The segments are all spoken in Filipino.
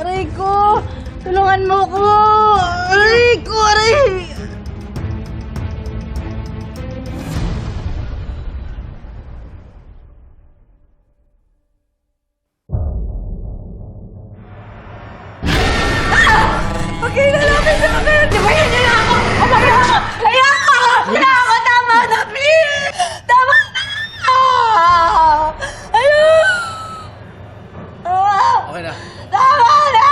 Aray ko! Tulungan mo ko! Aray ko! Aray! Okay na namin sa akin! Di ba yan nila ako? Umaya ako! Kaya ako! Kaya ako! Tama na, please! Tama na! Ayun! Ah! Okay na. Tama na!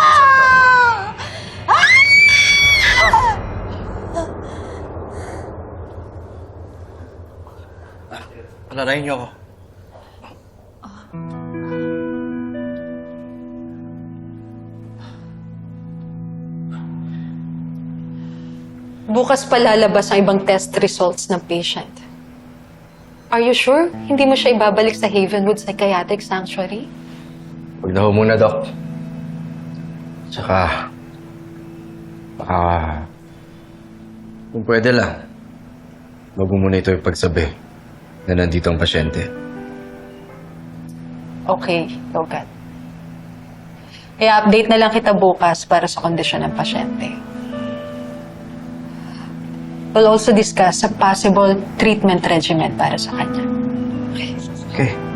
Ah! Alalayan niyo ako. Bukas pa lalabas ang ibang test results ng patient. Are you sure? Hindi mo siya ibabalik sa Havenwood Psychiatric Sanctuary? Huwag na ho muna, Doc. Tsaka, baka, kung pwede lang, wag mo muna ito ipagsabi na nandito ang pasyente. Okay, Logan. Kaya update na lang kita bukas para sa kondisyon ng pasyente. We'll also discuss a possible treatment regimen para sa kanya. Okay.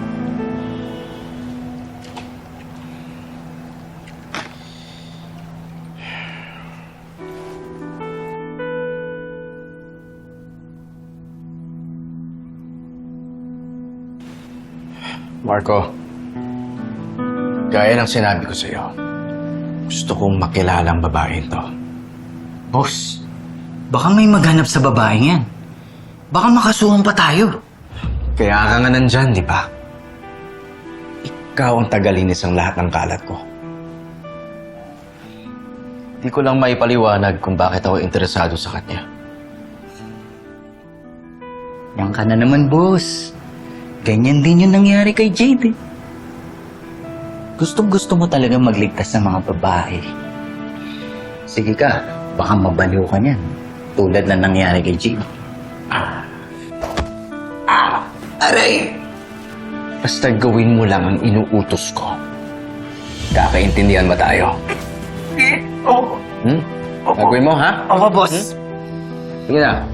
Marco, gaya ng sinabi ko sa'yo, gusto kong makilala ang babaeng to. Boss, baka may maghanap sa babaeng yan. Baka makasuhan pa tayo. Kaya ka nga nandyan, di ba? Ikaw ang tagalinis ang lahat ng kalat ko. Di ko lang maipaliwanag kung bakit ako interesado sa kanya. Yan ka na naman, boss. Ganyan din yung nangyari kay Jade. eh. Gustong gusto mo talaga magligtas ng mga babae. Sige ka, baka mabaliw ka niyan. Tulad na nangyari kay Jade. Ah. Ah! Aray! Basta gawin mo lang ang inuutos ko. Kakaintindihan ba tayo? Oo. Hmm? Gagawin mo, ha? Oo, boss. Sige na.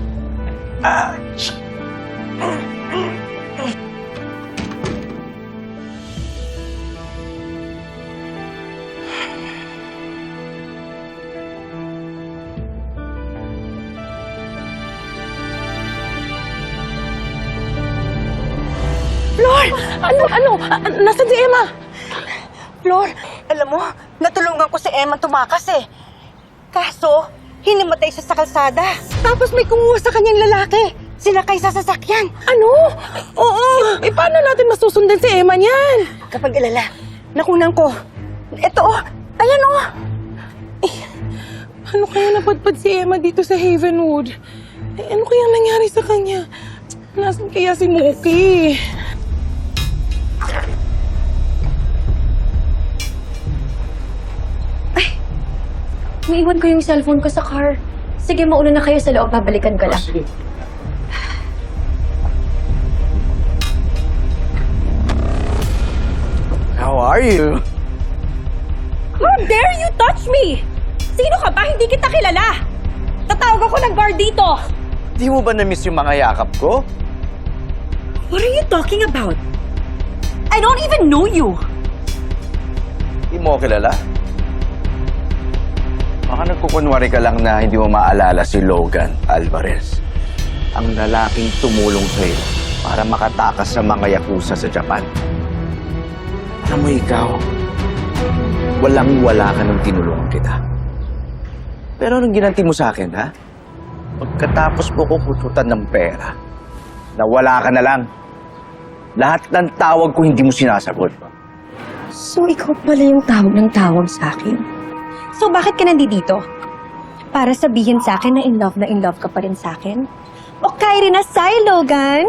Lord! Ano? Ano? Nasaan si Emma? Lord, alam mo, natulungan ko si Emma tumakas eh. Kaso, hinimatay siya sa kalsada. Tapos may kumuha sa kanyang lalaki. Sinakay sa sasakyan. Ano? Oo. Eh, paano natin masusundan si Emma niyan? Kapag alala, nakunan ko. Ito oh, ayan oh. Ano kaya napadpad si Emma dito sa Havenwood? Eh, ano kaya nangyari sa kanya? Nasaan kaya si Mookie? Naiwan ko yung cellphone ko sa car. Sige, mauna na kayo sa loob. Babalikan ko lang. How are you? How dare you touch me? Sino ka ba? Hindi kita kilala. Tatawag ako ng bar dito. Di mo ba na-miss yung mga yakap ko? What are you talking about? I don't even know you. Di mo ako kilala? Baka nagkukunwari ka lang na hindi mo maalala si Logan Alvarez. Ang lalaking tumulong sa'yo para makatakas sa mga yakuza sa Japan. Alam mo ikaw, walang-wala ka nung tinulungan kita. Pero anong ginanti mo sa akin, ha? Pagkatapos mo ko kututan ng pera, nawala ka na lang. Lahat ng tawag ko hindi mo sinasagot. So, ikaw pala yung tawag ng tawag sa akin. So, bakit ka nandito? Para sabihin sa akin na in love na in love ka pa rin sa akin? Okay rin na sa'yo, Logan.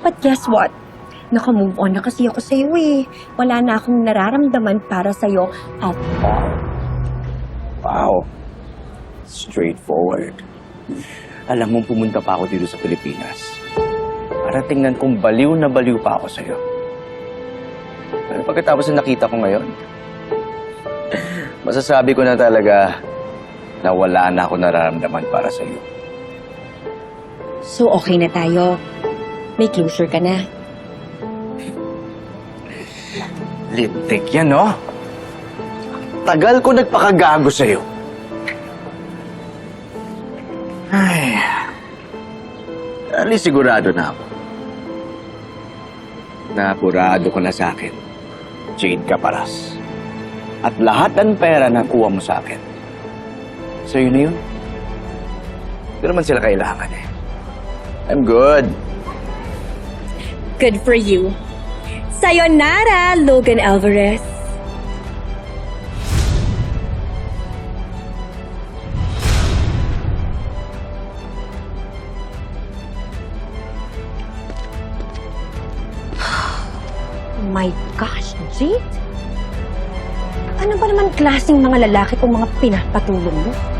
But guess what? Naka-move on na kasi ako sa'yo eh. Wala na akong nararamdaman para sa'yo at all. Wow. Straightforward. Alam mo, pumunta pa ako dito sa Pilipinas. Para tingnan kung baliw na baliw pa ako sa'yo. Pero pagkatapos na nakita ko ngayon, masasabi ko na talaga na wala na ako nararamdaman para sa iyo. So, okay na tayo. May closure ka na. Lintik yan, no? Tagal ko nagpakagago sa iyo. Ay, ali sigurado na ako. Napurado ko na sa akin. Jade Caparas. At lahat ng pera na kuha mo sa akin. Sa'yo na yun. Hindi naman sila kailangan eh. I'm good. Good for you. Sayonara, Logan Alvarez. Oh my gosh, Jade! Ano ba naman klaseng mga lalaki kung mga pinapatulong mo?